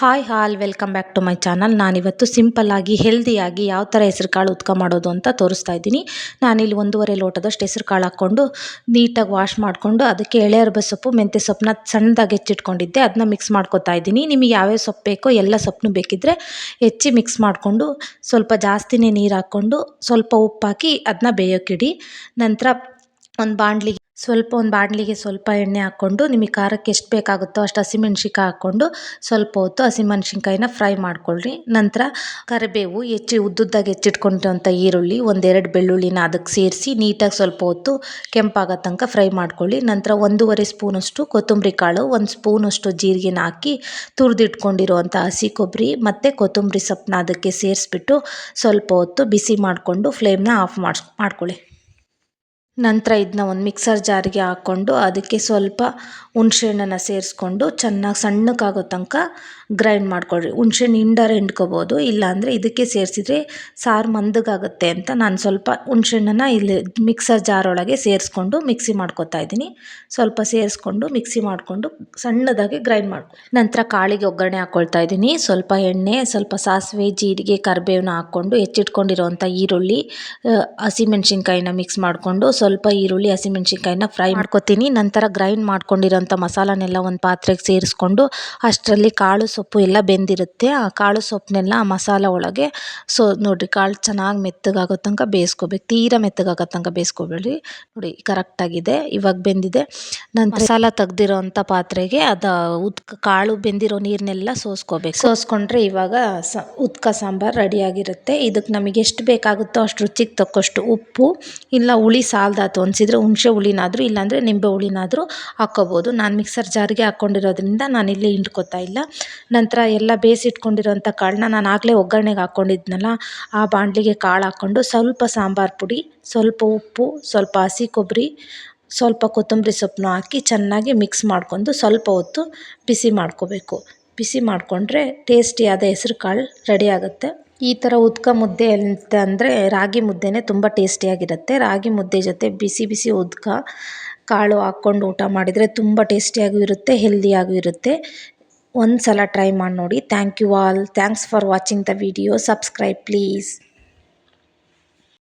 Hi all, welcome back to my channel. ನಾನಿವತ್ತು ಸಿಂಪಲ್ಲಾಗಿ ಹೆಲ್ದಿಯಾಗಿ ಯಾವ ಥರ ಹೆಸ್ರು ಕಾಳು ಉತ್ಕ ಮಾಡೋದು ಅಂತ ತೋರಿಸ್ತಾ ಇದ್ದೀನಿ. ನಾನಿಲ್ಲಿ ಒಂದೂವರೆ ಲೋಟದಷ್ಟು ಹೆಸ್ರು ಕಾಳು ಹಾಕ್ಕೊಂಡು ನೀಟಾಗಿ ವಾಶ್ ಮಾಡಿಕೊಂಡು ಅದಕ್ಕೆ ಎಳೆ ಅರ್ಬೆ ಸೊಪ್ಪು, ಮೆಂತ್ಯ ಸೊಪ್ಪನ್ನ ಸಣ್ಣದಾಗಿ ಹೆಚ್ಚಿಟ್ಕೊಂಡಿದ್ದೆ. ಅದನ್ನ ಮಿಕ್ಸ್ ಮಾಡ್ಕೊತಾ ಇದ್ದೀನಿ. ನಿಮಗೆ ಯಾವ್ಯಾವ ಸೊಪ್ಪು ಬೇಕೋ ಎಲ್ಲ ಸೊಪ್ಪನ್ನು ಬೇಕಿದ್ದರೆ ಹೆಚ್ಚಿ ಮಿಕ್ಸ್ ಮಾಡಿಕೊಂಡು ಸ್ವಲ್ಪ ಜಾಸ್ತಿನೇ ನೀರು ಹಾಕ್ಕೊಂಡು ಸ್ವಲ್ಪ ಉಪ್ಪು ಹಾಕಿ ಅದನ್ನ ಬೇಯೋಕ್ಕಿಡಿ ನಂತರ ಒಂದು ಬಾಣಲಿಗೆ ಸ್ವಲ್ಪ ಒಂದು ಬಾಣಲಿಗೆ ಸ್ವಲ್ಪ ಎಣ್ಣೆ ಹಾಕ್ಕೊಂಡು ನಿಮಗೆ ಖಾರಕ್ಕೆ ಎಷ್ಟು ಬೇಕಾಗುತ್ತೋ ಅಷ್ಟು ಹಸಿಮೆಣ್ಸಿನ್ಕಾಯಿ ಹಾಕ್ಕೊಂಡು ಸ್ವಲ್ಪ ಹೊತ್ತು ಹಸಿಮೆಣ್ಸಿನ್ಕಾಯಿನ ಫ್ರೈ ಮಾಡ್ಕೊಳ್ಳಿ ನಂತರ ಕರಿಬೇವು ಹೆಚ್ಚಿ ಉದ್ದುದ್ದಾಗಿ ಹೆಚ್ಚಿಟ್ಕೊಂಡಿರೋಂಥ ಈರುಳ್ಳಿ, ಒಂದೆರಡು ಬೆಳ್ಳುಳ್ಳಿನ ಅದಕ್ಕೆ ಸೇರಿಸಿ ನೀಟಾಗಿ ಸ್ವಲ್ಪ ಹೊತ್ತು ಕೆಂಪಾಗೋ ತನಕ ಫ್ರೈ ಮಾಡ್ಕೊಳ್ಳಿ ನಂತರ ಒಂದೂವರೆ ಸ್ಪೂನಷ್ಟು ಕೊತ್ತಂಬರಿ ಕಾಳು, ಒಂದು ಸ್ಪೂನಷ್ಟು ಜೀರಿಗೆನ ಹಾಕಿ ತುರಿದಿಟ್ಕೊಂಡಿರುವಂಥ ಹಸಿ ಕೊಬ್ಬರಿ ಮತ್ತು ಕೊತ್ತಂಬರಿ ಸೊಪ್ಪನ್ನ ಅದಕ್ಕೆ ಸೇರಿಸ್ಬಿಟ್ಟು ಸ್ವಲ್ಪ ಹೊತ್ತು ಬಿಸಿ ಮಾಡಿಕೊಂಡು ಫ್ಲೇಮ್ನ ಆಫ್ ಮಾಡಿಸ್ ಮಾಡ್ಕೊಳ್ಳಿ ನಂತರ ಇದನ್ನ ಒಂದು ಮಿಕ್ಸರ್ ಜಾರಿಗೆ ಹಾಕ್ಕೊಂಡು ಅದಕ್ಕೆ ಸ್ವಲ್ಪ ಹುಣ್ಸೆಹಣ್ಣನ್ನು ಸೇರಿಸ್ಕೊಂಡು ಚೆನ್ನಾಗಿ ಸಣ್ಣಕ್ಕಾಗೋ ತನಕ ಗ್ರೈಂಡ್ ಮಾಡ್ಕೊಳ್ರಿ. ಹುಣ್ಸೆಹಣ್ಣು ಹಿಂಡಾರೆ ಹಿಂಡ್ಕೊಬೋದು, ಇಲ್ಲಾಂದರೆ ಇದಕ್ಕೆ ಸೇರಿಸಿದ್ರೆ ಸಾರು ಮಂದಗಾಗುತ್ತೆ ಅಂತ ನಾನು ಸ್ವಲ್ಪ ಹುಣ್ಸೆಹಣ್ಣನ್ನು ಇಲ್ಲಿ ಮಿಕ್ಸರ್ ಜಾರೊಳಗೆ ಸೇರಿಸ್ಕೊಂಡು ಮಿಕ್ಸಿ ಮಾಡ್ಕೊತಾ ಇದ್ದೀನಿ. ಸ್ವಲ್ಪ ಸೇರಿಸ್ಕೊಂಡು ಮಿಕ್ಸಿ ಮಾಡಿಕೊಂಡು ಸಣ್ಣದಾಗಿ ಗ್ರೈಂಡ್ ಮಾಡ್ಕೊ ನಂತರ ಕಾಳಿಗೆ ಒಗ್ಗರಣೆ ಹಾಕ್ಕೊಳ್ತಾ ಇದ್ದೀನಿ. ಸ್ವಲ್ಪ ಎಣ್ಣೆ, ಸ್ವಲ್ಪ ಸಾಸಿವೆ, ಜೀರಿಗೆ ಕರಿಬೇವನ್ನ ಹಾಕ್ಕೊಂಡು ಹೆಚ್ಚಿಟ್ಕೊಂಡಿರೋವಂಥ ಈರುಳ್ಳಿ ಹಸಿಮೆಣ್ಸಿನ್ಕಾಯಿನ ಮಿಕ್ಸ್ ಮಾಡಿಕೊಂಡು ಸ್ವಲ್ಪ ಈರುಳ್ಳಿ ಹಸಿಮೆಣ್ಸಿನ್ಕಾಯಿನ ಫ್ರೈ ಮಾಡ್ಕೊತೀನಿ. ನಂತರ ಗ್ರೈಂಡ್ ಮಾಡ್ಕೊಂಡಿರೋಂಥ ಮಸಾಲನೆಲ್ಲ ಒಂದು ಪಾತ್ರೆಗೆ ಸೇರಿಸ್ಕೊಂಡು ಅಷ್ಟರಲ್ಲಿ ಕಾಳು ಸೊಪ್ಪು ಎಲ್ಲ ಬೆಂದಿರುತ್ತೆ. ಆ ಕಾಳು ಸೊಪ್ಪನ್ನೆಲ್ಲ ಆ ಮಸಾಲ ಒಳಗೆ ಸೊ ನೋಡಿರಿ ಕಾಳು ಚೆನ್ನಾಗಿ ಮೆತ್ತಗಾಗೋ ತನಕ ಬೇಯಿಸ್ಕೋಬೇಕು. ತೀರಾ ಮೆತ್ತಗಾಗೋ ತನಕ ಬೇಯಿಸ್ಕೋಬೇಡಿ ನೋಡಿ ಕರೆಕ್ಟಾಗಿದೆ. ಇವಾಗ ಬೆಂದಿದೆ. ನಂತರ ಮಸಾಲ ತೆಗ್ದಿರೋಂಥ ಪಾತ್ರೆಗೆ ಅದು ಉದ್ ಕಾಳು ಬೆಂದಿರೋ ನೀರನ್ನೆಲ್ಲ ಸೋಸ್ಕೋಬೇಕು. ಸೋಸ್ಕೊಂಡ್ರೆ ಇವಾಗ ಸ ಉದ್ಕ ಸಾಂಬಾರು ರೆಡಿಯಾಗಿರುತ್ತೆ ಇದಕ್ಕೆ ನಮಗೆ ಎಷ್ಟು ಬೇಕಾಗುತ್ತೋ ಅಷ್ಟು ರುಚಿಗೆ ತಕ್ಕಷ್ಟು ಉಪ್ಪು ಇಲ್ಲ ಹುಳಿ ಸಾಲದಾತು ಅನಿಸಿದ್ರೆ ಹುಣಸೆ ಹುಳಿನಾದರೂ, ಇಲ್ಲಾಂದರೆ ನಿಂಬೆ ಹುಳಿನಾದರೂ ಹಾಕ್ಕೋಬೋದು. ನಾನು ಮಿಕ್ಸರ್ ಜಾರಿಗೆ ಹಾಕ್ಕೊಂಡಿರೋದ್ರಿಂದ ಇಲ್ಲಿ ಹಿಂಡ್ಕೊತಾ ಇಲ್ಲ. ನಂತರ ಎಲ್ಲ ಬೇಯಿಸಿಟ್ಕೊಂಡಿರೋಂಥ ಕಾಳನ್ನ ನಾನು ಆಗಲೇ ಒಗ್ಗರಣೆಗೆ ಹಾಕ್ಕೊಂಡಿದ್ನಲ್ಲ, ಆ ಬಾಣಲಿಗೆ ಕಾಳು ಹಾಕ್ಕೊಂಡು ಸ್ವಲ್ಪ ಸಾಂಬಾರು ಪುಡಿ, ಸ್ವಲ್ಪ ಉಪ್ಪು, ಸ್ವಲ್ಪ ಹಸಿ ಕೊಬ್ಬರಿ ಸ್ವಲ್ಪ ಕೊತ್ತಂಬರಿ ಸೊಪ್ಪನ್ನು ಹಾಕಿ ಚೆನ್ನಾಗಿ ಮಿಕ್ಸ್ ಮಾಡ್ಕೊಂಡು ಸ್ವಲ್ಪ ಹೊತ್ತು ಬಿಸಿ ಮಾಡ್ಕೋಬೇಕು. ಬಿಸಿ ಮಾಡಿಕೊಂಡ್ರೆ ಟೇಸ್ಟಿಯಾದ ಹೆಸ್ರು ಕಾಳು ರೆಡಿ ಆಗುತ್ತೆ. ಈ ಥರ ಉದ್ಕ ಮುದ್ದೆ ಅಂತ ಅಂದರೆ ರಾಗಿ ಮುದ್ದೆನೇ ತುಂಬ ಟೇಸ್ಟಿಯಾಗಿರುತ್ತೆ ರಾಗಿ ಮುದ್ದೆ ಜೊತೆ ಬಿಸಿ ಬಿಸಿ ಉದ್ಕ, ಕಾಳು ಹಾಕ್ಕೊಂಡು ಊಟ ಮಾಡಿದರೆ ತುಂಬ ಟೇಸ್ಟಿಯಾಗೂ ಇರುತ್ತೆ ಹೆಲ್ದಿಯಾಗೂ ಇರುತ್ತೆ. ಒಂದು ಸಲ ಟ್ರೈ ಮಾಡಿ ನೋಡಿ. Thank you all thanks for watching the video subscribe please